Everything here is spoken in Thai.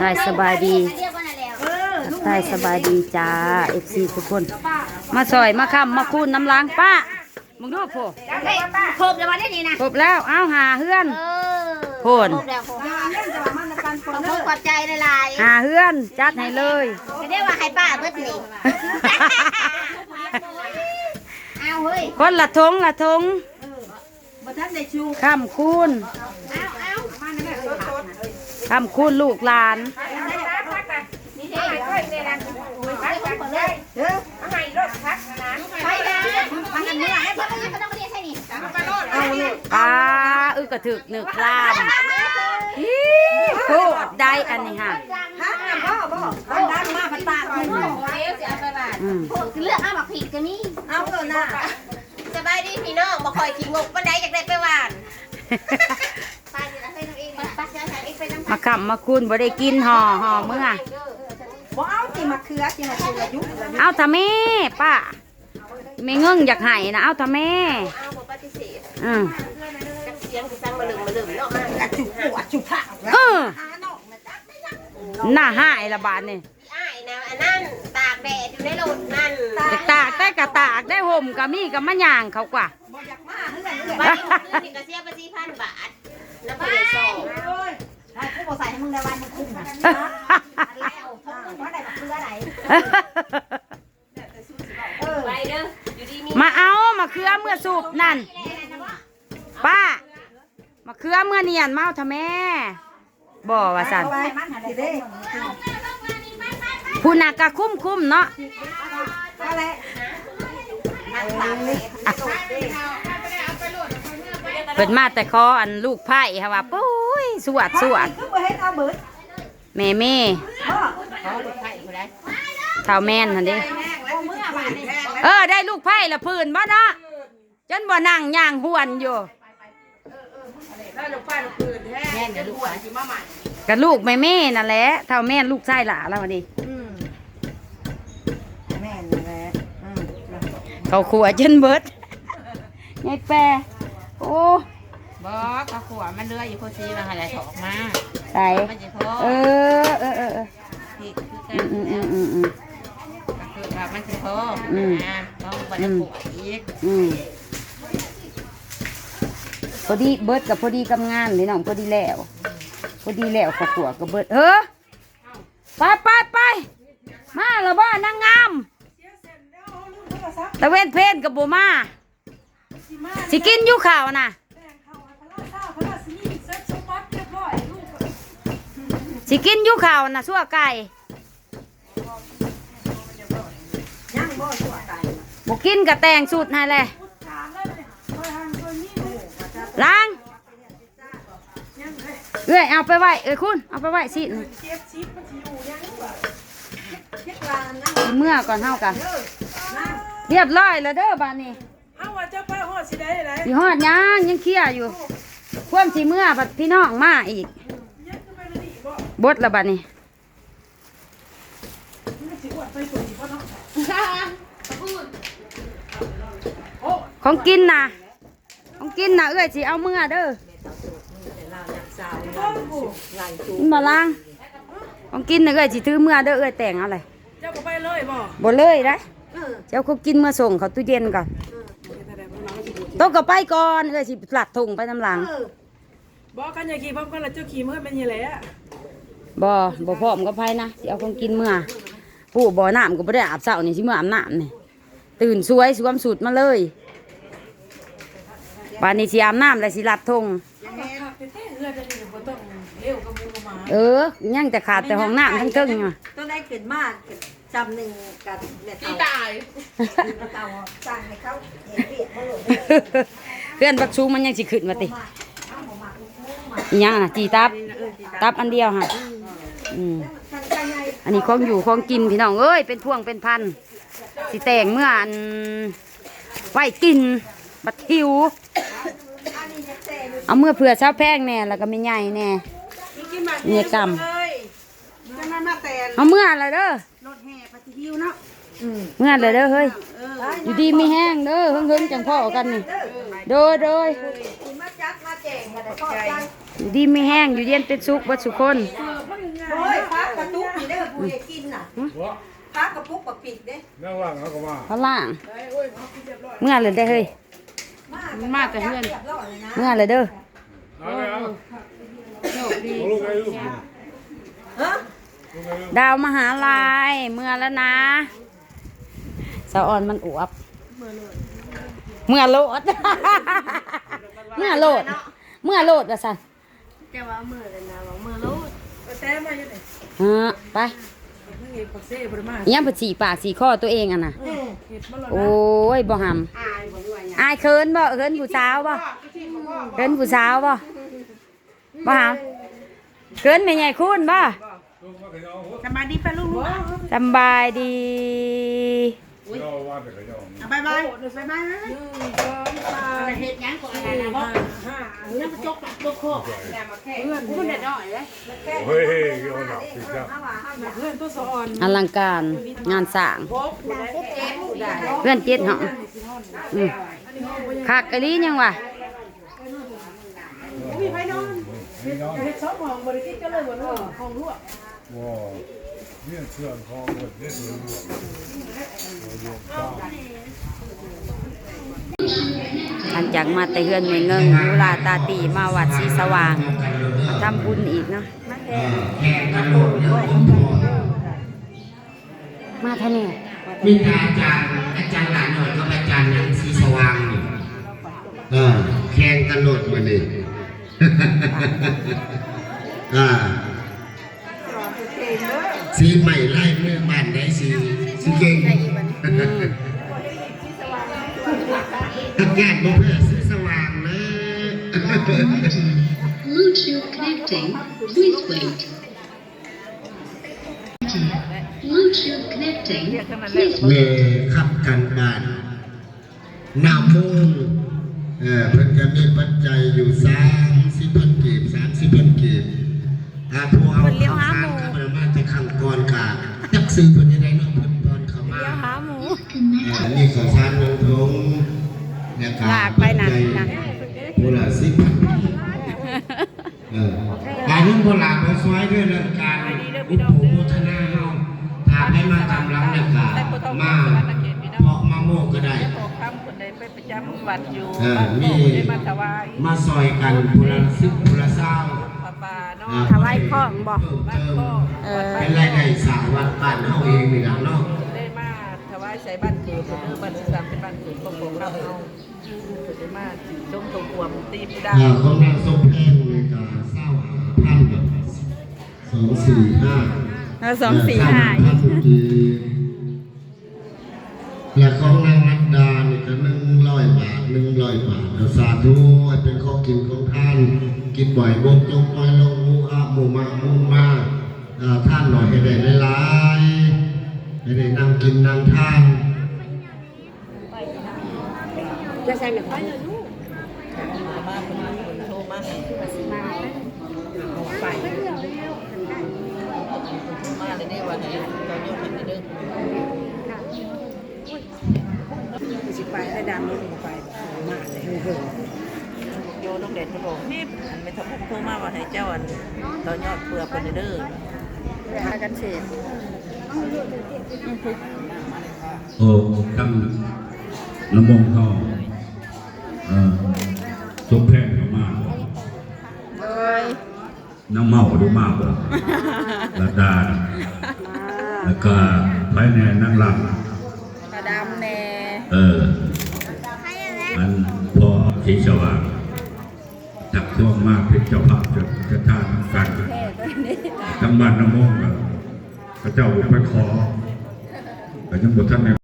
ทายสบายดีเรียกว่าอะไรแล้วเออลูกทายสบายดีจ้าเอฟซีทุกคน มาซอยมาค้ำมาคูนน้ำล้างป้ามึงดูโผเฮ้ยครบแล้ววันนี้นะครบแล้วเอาหาเฮือนเออโพ่นครบแล้วครบเล่นจะมามันกันคขนอบเด้คุอณขอบใจหลายหาเฮือนจัดให้เลยๆก็เรียกว่าให้ป้าเบิดนี่เอาเฮ้ยคนละทงละทงบ่ทันได้ชูค้ำคูนเอาเอา คำคูนลูกหลานนี่เด้ไปเลยนะไปเลยเด้อไปนะมันกันเมื่อแล้วเพื่อนก็ต้องเรียนใช่นี่เอาอึกกระถึกหนึกลามฮีโคตรได้อันนี้ฮะบ่บ่ดันดันมาพันตาเอาอืมเลือกเอาบักผิดก็มีเอาเถอะนะสบายดีพี่น้องมาคอยขี่งกปันไดจากได้ไปหวาน มาค้ำมาคูนบ่ได้กินห่อห่อเมื่อบ่เอาสิมาเคือสิมาเคือยุกเอาทำแม่ป้าไม่เงิ่งอยากให้นะเอาทำแม่เอาบ่ปฏิเสธอืมจักเสียงสิสั่งมาลืมมาลืมเนาะมากระจุกปวดจุกผักเออหาน้องนะจ๊ะหน้าหายละบาทนี่อ้ายนะอันนั้นตากแดดอยู่ในรถนั่นจะตากได้กะตากได้ห่มกะมีกะมะย่างเขากว่าบ่อยากมาเฮือนเฮือนบ้านนี้นี่ก็เสียไปสี่พันบาทน้ำพริกสอ มึงในวันมึงคุ้มนะแล้วเพราะไหนบักเพื่อไหนไปเด้ออยู่ดีมีมาเอามาเครือเมื่อสูบนั่น ป้า มาเครือเมื่อเนียนมาเอาทำแม่บ่ว่าสันเอาไว้สิเด้ผู้นักกะคุ้มคุ้มเนาะเปิดมาแต่คออันลูกไผ่ค่ะว่าปุ้ ยสวดสวดคือบ่เฮ็ดเอาเบิดแม่แม่บ่เท่าแม่นหันเดิเอามือมานี่เออได้ลูกไผ่ละพื้นบ่เนาะจนบ่นั่งย่างหวนอยู่กับลูกแม่แม่นั่นแหละเท่าแม่ลูกชายหล่าแล้ววันนี้อืมแม่นแหละอืมเขาขัวจนเบิดยายแปรโอ้ บอกกระขวมันเลืออยู่โคซีมาให้ไหลถอกมาใส่มันจะพอเออเออเออเออผิดคืออืกันมอืมอืมอืมก็คือว่ามันจะพออืมนะต้องบันทึกขวอีกอืมพอดีเบิดกับพอดีกับงานนี่น้องพอดีแล้วพอดีแล้วเขาขัวกับเบิดเออไปไปไปมาแล้วบ้านางงามตะเวนเพนกับโบมาสิกินอยู่ข่าวน่ะ สิกินอยู่ข่าวน่ะชั่วไก่ยังบ่ชั่วไก่บกินกับแตงสูตรให้เลยล้างเอ้ยเอาไปไว้เอ้ยคุณเอาไปไว้สิเฮ็ดลานนะเมื่อก่อนเฮากัน เรียบร้อยแล้วเด้อบ้านนี้เอาว่าจะไปหอดสิได้ไรสิฮอดยังยังเคลียร์อยู่ ความสิเมื่อบัดพี่น้องมาอีก ยังจะไปเลยดิ บ่บดละบัดนี้มันสิอวดไปตัวสิบ่เนาะของกินน่ะของกินน่ะเอ้ยสิเอาเมื่อเด้อมันมาล้างของกินน่ะเอ้ยสิถือเมื่อเด้อเอ้ยแต่งเอาเลยเจ้าก็ไปเลยบ่บ่เลยได้เจ้าเขากินเมื่อส่งเขาตู้เย็นก่อนต้องก็ไปก่อนเอ้ยสิหลัดถุงไปน้ำหลังบอกกันอย่าขี่พร้อมกันแล้วเจ้าขี่เมื่อเป็นยังไงอะ บ่บ่พร้อมกับไผนะสิเอาของกินเมื่อผู้บ่อน้ำก็บ่ได้อาบเช้านี่สิเมื่ออาบน้ำนี่ตื่นสวยสวมสูตรมาเลยป่านนี้สิอาบน้ำแล้วสิลัดทงขับไปเต้เรือจะนี่บ่ต้องเร็วกับมูกับหมาเออยังแต่ขาดแต่ห้องน้ำทั้งเทิงอยู่ต้องได้ขึ้นมากจำหนึ่งกับแม่เฒ่าตายเฒ่าสั่งให้เขาเห็นเปียกบ่ลงเพื่อนบักชูมันยังสิขึ้นมาติอิหยังน่ะจีตับ ตับอันเดียวค่ะ อืมอันนี้ของอยู่ของกินพี่น้องเอ้ยเป็นพวงเป็นพันสิแต่งเมื่ออันไว้กินบัดทิว เอาเมื่อเผื่อเช้าแพงแน่แล้วก็ไม่ใหญ่แน่กินมาเนี่ยกรรมเลยจังนั้นมาแต่เอาเมื่ออะไรเด้อรถแห่ปฏิทิวเนาะเมื่อเลยเด้อเฮ้ยอยู่ดีมีแห้งเด้อเฮิงๆจังพ่อกันนี่โดยโดยมาจัดมาแจงมาได้พอใจอยู่ดีมีแห้งอยู่เย็นเป็นสุขบัดสุคน เออมันไงโอ้ยพักกระตุกนี่เด้อผู้ใหญ่กินน่ะวะพักกระปุกกระปิดเด้นั่งว่างเขาก็มาเขาล่าง เมื่อเลยได้อเฮ้ยมันมาแต่เพื่อนเรียบร้อยเลยนะเมื่อเลยเด้อ เอาเลยเอาโชคดีลูกไอ้ลูกฮะลูกไอ้ลูกดาวมหาลาย เมื่อแล้วนะสาวอ่อนมันอวบ เมื่อโลด เมื่อโลด เมื่อโลดว่าสันแต่ว่ามือเลยนะว่ามือรู้แต่มาอยู่ไหนเออไปเพิ่งเห็นปักเซ่บริมาอิหยังผัดสีปากสีข้อตัวเองอะนะเห็ดมันหล่นโอ้ยบ่หำอายเคินบ่เคินผู้สาวบ่เคินผู้สาวบ่บ่หำเคินแม่ใหญ่คุณบ่ลูกมาขยอหัวสบายดีป่ะลูกสำบายดีเจ้าว่าแต่ข ยอบายบายบายบายหนึ่งสองสามเฮ็ดยังก่อนสี่นะห้าห้าแล้วก็จกจกโคกเพื่อนคุณได้น้อยเลยเฮ้ยโยนหนักสิจ้าเพื่อนตัวสะอ่อนอลังการงานสร้างพบได้เพื่อนเจ็ดเหาะอืมคักไอ้ลียังวะมีไฟนอนพี่น้องเห็ดซอสหอมบริกิตก็เลยหมดเลยของลวกว้า เนี่ยเชื่อคอหมดเนี่ยดูดูหลังจากมาแต่เฮือนไม่เงิงยุลาตาตีมาวัดสีสว่างทำบุญอีกเนาะมาเท่านี้มีแต่อาจารย์อาจารย์หลานหน่อยก็อาจารย์ยังสีสว่างอยู่เออแข่งกันหลดมาเนี่ยอ่า สีใหม่ไล่เมื่อบ้านได้สีสีเก่งทักงานบ่เพื่อสีสว่างนะ Bluetooth connecting. Please wait. Bluetooth connecting. Please เมขับกันบ้านนามูลเออเพิ่นก็มีปัจจัยอยู่สามสิบพันกีบสามสิบพันกีบอาพวกเอาข้าวสารเข้ามามาแต่ขังก่อนกะจักซื้อเพิ่นจะได้เน้องเพิ่นตอนเข้ามาเออนี่ข้าวสารหนึ่งถุงเนี่ยกะลากไปนะนะผู้ละสิบพันกีบเออการนี้โบราณเขาซอยด้วยเรื่องการอุปโภคนาเฮาถ้าให้มากำลังเนี่ยกะมาเพาะมะม่วงก็ได้ขอคำคนใดไปประจำวัดอยู่เออมีได้มาถวายมาซอยกันพุละสิบพุละเศร้า ถวายของบอกเพิ่มบ้านเติมพ่อเออเป็นรายได้สร้างวัดบ้านเฮาเองนี่ล่ะเนาะได้มาถวายใส่บ้านเกิดเด้อบ้านที่สามเป็นบ้านเกิดของผมเราเฮาเกิดได้มาชมตรงความตีผู้ดาอ่าของนางสมแพงนี่ก็เศร้าหาพันกับสองสี่ห้าสองสี่ห้าเออเศร้พันกีและของนางนัดดานี่ก็หนึ่งร้อยบาทหนึ่งร้อยบาทก็สาธุให้เป็นข้อกินของท่าน กินบ่อยบกลงปล่อยลงมูอาหมูมาหมูมาท่านหน่อยให้ได้หลายๆให้ได้นั่งกินนั่งทานมาคนมาคนโทรมาไปมาเลยได้ว่าไหนตอนยกขึ้นเด้อ สิไปได้ดังรถไปมาเลย โยนลู กเด็บอกนี่อันไม่ทำพวกโทรมาว่าให้เจ้าอันต่อยอดเปลือกคนเด้อพากันเสียโอ้ตั้งน้ำมงเขาเอ่อสมแพงเขามากน้ำเมาดูมากบ่ระดาแล้วก็ภายในนั่งหลับกระดำแน่เออมันพอสีสว่าง ช่วงมากเป็นเจ้าภาพจะจะท่านกันทั้งบ้านน้ำมงกับพระเจ้าไปขอแต่ยังบทท่านใน